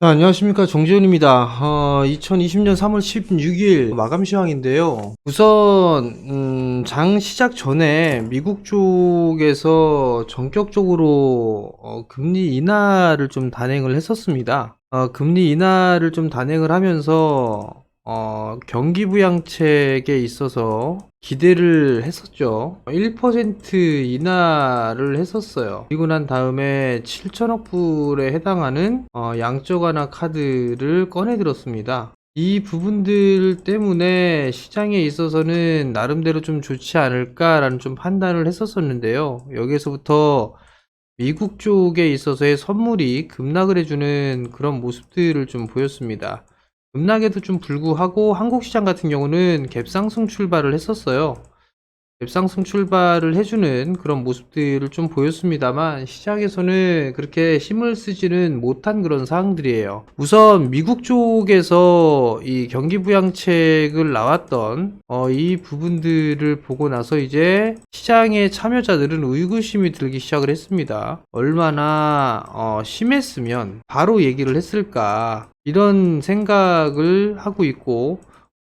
네, 안녕하십니까 정재훈입니다. 어, 2020년 3월 16일 마감 시황인데요. 우선 음, 장 시작 전에 미국 쪽에서 전격적으로 어, 금리 인하를 좀 단행을 했었습니다. 어, 금리 인하를 좀 단행을 하면서 어, 경기 부양책에 있어서 기대를 했었죠. 1% 인하를 했었어요. 그리고 난 다음에 7천억 불에 해당하는 어, 양적 완화 카드를 꺼내 들었습니다. 이 부분들 때문에 시장에 있어서는 나름대로 좀 좋지 않을까라는 좀 판단을 했었었는데요. 여기에서부터 미국 쪽에 있어서의 선물이 급락을 해주는 그런 모습들을 좀 보였습니다. 급락에도 좀 불구하고 한국 시장 같은 경우는 갭상승 출발을 했었어요. 갭상승 출발을 해주는 그런 모습들을 좀 보였습니다만 시장에서는 그렇게 힘을 쓰지는 못한 그런 사항들이에요. 우선 미국 쪽에서 이 경기 부양책을 나왔던 어, 이 부분들을 보고 나서 이제 시장의 참여자들은 의구심이 들기 시작을 했습니다. 얼마나 어, 심했으면 바로 얘기를 했을까 이런 생각을 하고 있고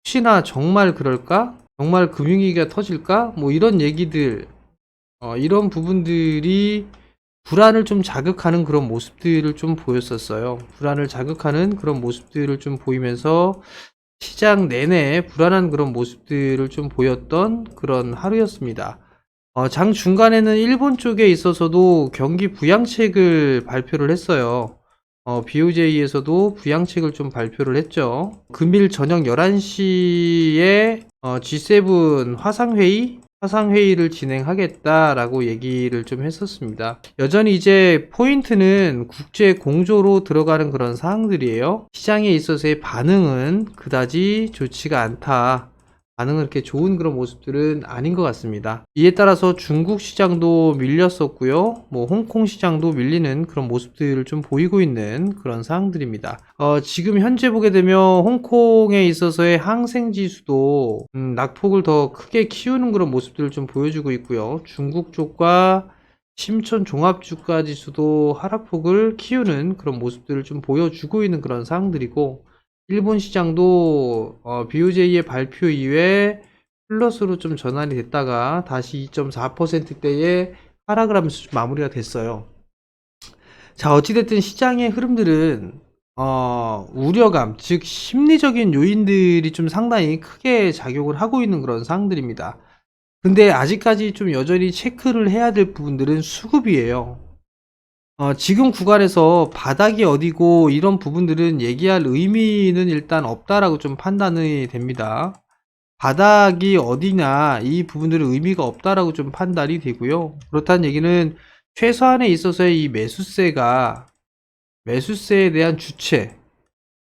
혹시나 정말 그럴까? 정말 금융위기가 터질까? 뭐 이런 얘기들, 어, 이런 부분들이 불안을 좀 자극하는 그런 모습들을 좀 보였었어요. 불안을 자극하는 그런 모습들을 좀 보이면서 시장 내내 불안한 그런 모습들을 좀 보였던 그런 하루였습니다. 어, 장 중간에는 일본 쪽에 있어서도 경기 부양책을 발표를 했어요. 어, BOJ에서도 부양책을 좀 발표를 했죠. 금일 저녁 11시에 어, G7 화상회의? 화상회의를 진행하겠다라고 얘기를 좀 했었습니다. 여전히 이제 포인트는 국제 공조로 들어가는 그런 사항들이에요. 시장에 있어서의 반응은 그다지 좋지가 않다. 반응은 그렇게 좋은 그런 모습들은 아닌 것 같습니다. 이에 따라서 중국 시장도 밀렸었고요. 뭐 홍콩 시장도 밀리는 그런 모습들을 좀 보이고 있는 그런 상황들입니다. 어, 지금 현재 보게 되면 홍콩에 있어서의 항생 지수도 음, 낙폭을 더 크게 키우는 그런 모습들을 좀 보여주고 있고요. 중국 쪽과 심천 종합주가 지수도 하락폭을 키우는 그런 모습들을 좀 보여주고 있는 그런 상황들이고 일본 시장도 어, BOJ의 발표 이후에 플러스로 좀 전환이 됐다가 다시 2.4%대에 하락을 하면서 좀 마무리가 됐어요. 자, 어찌됐든 시장의 흐름들은 어, 우려감, 즉 심리적인 요인들이 좀 상당히 크게 작용을 하고 있는 그런 상황들입니다. 근데 아직까지 좀 여전히 체크를 해야 될 부분들은 수급이에요. 어, 지금 구간에서 바닥이 어디고 이런 부분들은 얘기할 의미는 일단 없다라고 좀 판단이 됩니다. 바닥이 어디냐 이 부분들은 의미가 없다라고 좀 판단이 되고요. 그렇다는 얘기는 최소한에 있어서의 이 매수세가 매수세에 대한 주체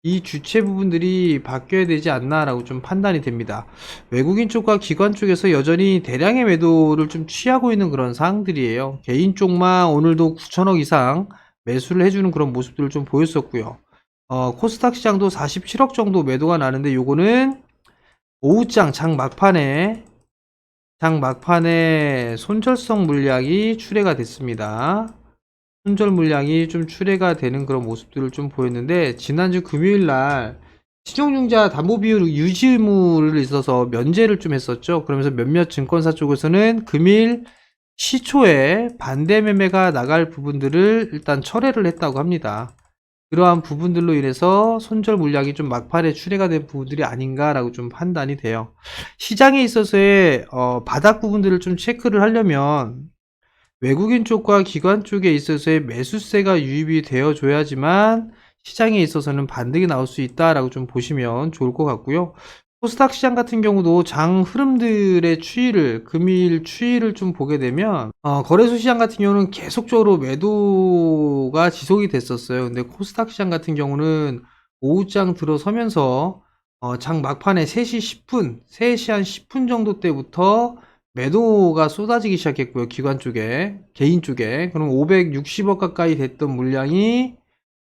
이 주체 부분들이 바뀌어야 되지 않나라고 좀 판단이 됩니다. 외국인 쪽과 기관 쪽에서 여전히 대량의 매도를 좀 취하고 있는 그런 상황들이에요. 개인 쪽만 오늘도 9천억 이상 매수를 해주는 그런 모습들을 좀 보였었고요. 어, 코스닥 시장도 47억 정도 매도가 나는데 요거는 오후장 장 막판에 장 막판에 손절성 물량이 출회가 됐습니다. 손절 물량이 좀 출회가 되는 그런 모습들을 좀 보였는데 지난주 금요일 날 신용융자 담보 비율 유지 의무를 있어서 면제를 좀 했었죠. 그러면서 몇몇 증권사 쪽에서는 금일 시초에 반대 매매가 나갈 부분들을 일단 철회를 했다고 합니다. 그러한 부분들로 인해서 손절 물량이 좀 막판에 출회가 된 부분들이 아닌가라고 좀 판단이 돼요. 시장에 있어서의 어, 바닥 부분들을 좀 체크를 하려면 외국인 쪽과 기관 쪽에 있어서의 매수세가 유입이 되어줘야지만 시장에 있어서는 반등이 나올 수 있다라고 좀 보시면 좋을 것 같고요. 코스닥 시장 같은 경우도 장 흐름들의 추이를 금일 추이를 좀 보게 되면 어, 거래소 시장 같은 경우는 계속적으로 매도가 지속이 됐었어요. 근데 코스닥 시장 같은 경우는 오후장 들어서면서 어, 장 막판에 3시 10분, 3시 한 10분 정도 때부터 매도가 쏟아지기 시작했고요. 기관 쪽에, 개인 쪽에. 그럼 560억 가까이 됐던 물량이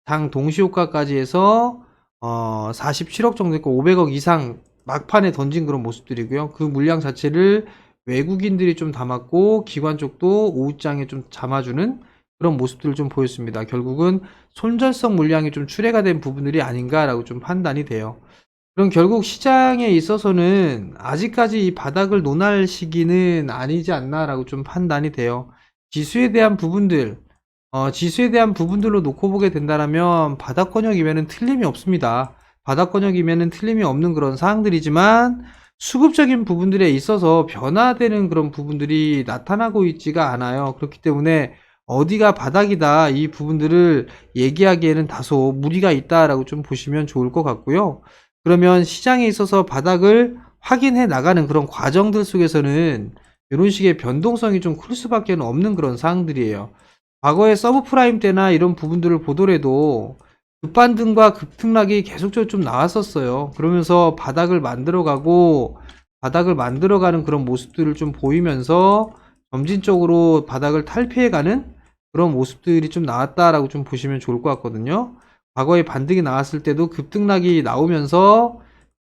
장 동시효과까지 해서 어, 47억 정도 됐고 500억 이상 막판에 던진 그런 모습들이고요. 그 물량 자체를 외국인들이 좀 담았고 기관 쪽도 오후장에 좀 담아주는 그런 모습들을 좀 보였습니다. 결국은 손절성 물량이 좀 출회가 된 부분들이 아닌가라고 좀 판단이 돼요. 그럼 결국 시장에 있어서는 아직까지 이 바닥을 논할 시기는 아니지 않나라고 좀 판단이 돼요. 지수에 대한 부분들, 어, 지수에 대한 부분들로 놓고 보게 된다라면 바닥 권역이면은 틀림이 없습니다. 바닥 권역이면은 틀림이 없는 그런 사항들이지만 수급적인 부분들에 있어서 변화되는 그런 부분들이 나타나고 있지가 않아요. 그렇기 때문에 어디가 바닥이다 이 부분들을 얘기하기에는 다소 무리가 있다라고 좀 보시면 좋을 것 같고요. 그러면 시장에 있어서 바닥을 확인해 나가는 그런 과정들 속에서는 이런 식의 변동성이 좀 클 수밖에 없는 그런 사항들이에요. 과거에 서브프라임 때나 이런 부분들을 보더라도 급반등과 급등락이 계속적으로 좀 나왔었어요. 그러면서 바닥을 만들어가고 바닥을 만들어가는 그런 모습들을 좀 보이면서 점진적으로 바닥을 탈피해가는 그런 모습들이 좀 나왔다라고 좀 보시면 좋을 것 같거든요. 과거에 반등이 나왔을 때도 급등락이 나오면서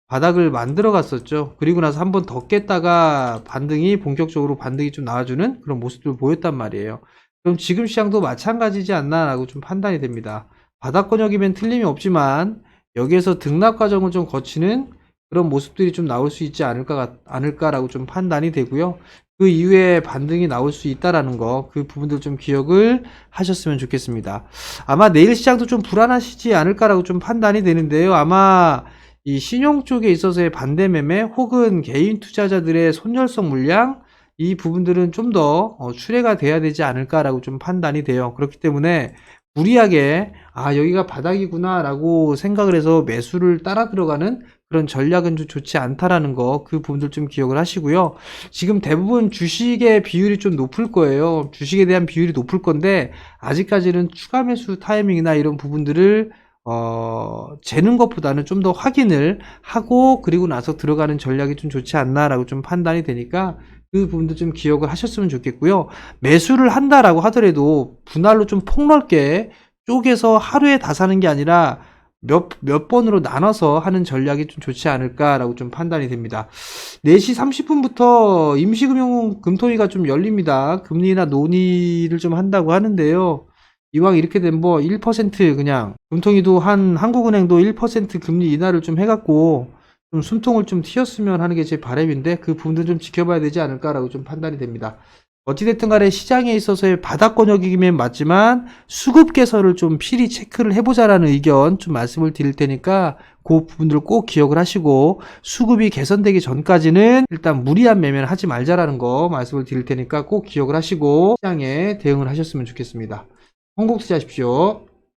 바닥을 만들어 갔었죠. 그리고 나서 한 번 더 깼다가 반등이 본격적으로 반등이 좀 나와주는 그런 모습들을 보였단 말이에요. 그럼 지금 시장도 마찬가지지 않나라고 좀 판단이 됩니다. 바닥 권역이면 틀림이 없지만 여기에서 등락 과정을 좀 거치는 그런 모습들이 좀 나올 수 있지 않을까 않을까라고 좀 판단이 되고요. 그 이후에 반등이 나올 수 있다라는 거, 그 부분들 좀 기억을 하셨으면 좋겠습니다. 아마 내일 시장도 좀 불안하시지 않을까라고 좀 판단이 되는데요. 아마 이 신용 쪽에 있어서의 반대 매매 혹은 개인 투자자들의 손절성 물량 이 부분들은 좀 더 출회가 돼야 되지 않을까라고 좀 판단이 돼요. 그렇기 때문에 무리하게 아 여기가 바닥이구나 라고 생각을 해서 매수를 따라 들어가는 그런 전략은 좀 좋지 않다라는 거 그 부분들 좀 기억을 하시고요. 지금 대부분 주식의 비율이 좀 높을 거예요. 주식에 대한 비율이 높을 건데 아직까지는 추가 매수 타이밍이나 이런 부분들을 어, 재는 것보다는 좀 더 확인을 하고 그리고 나서 들어가는 전략이 좀 좋지 않나라고 좀 판단이 되니까 그 부분도 좀 기억을 하셨으면 좋겠고요. 매수를 한다라고 하더라도 분할로 좀 폭넓게 쪼개서 하루에 다 사는 게 아니라 몇, 몇 번으로 나눠서 하는 전략이 좀 좋지 않을까라고 좀 판단이 됩니다. 4시 30분부터 임시금융 금토위가 좀 열립니다. 금리나 논의를 좀 한다고 하는데요. 이왕 이렇게 된 뭐 1% 그냥 금통위도 한 한국은행도 1% 금리 인하를 좀 해갖고 좀 숨통을 좀 튀었으면 하는 게 제 바람인데 그 부분도 좀 지켜봐야 되지 않을까라고 좀 판단이 됩니다. 어찌됐든 간에 시장에 있어서의 바닥권역이면 맞지만 수급 개설을 좀 필히 체크를 해보자라는 의견 좀 말씀을 드릴 테니까 그 부분들을 꼭 기억을 하시고 수급이 개선되기 전까지는 일단 무리한 매매를 하지 말자라는 거 말씀을 드릴 테니까 꼭 기억을 하시고 시장에 대응을 하셨으면 좋겠습니다. 홍곡 투자하십시오.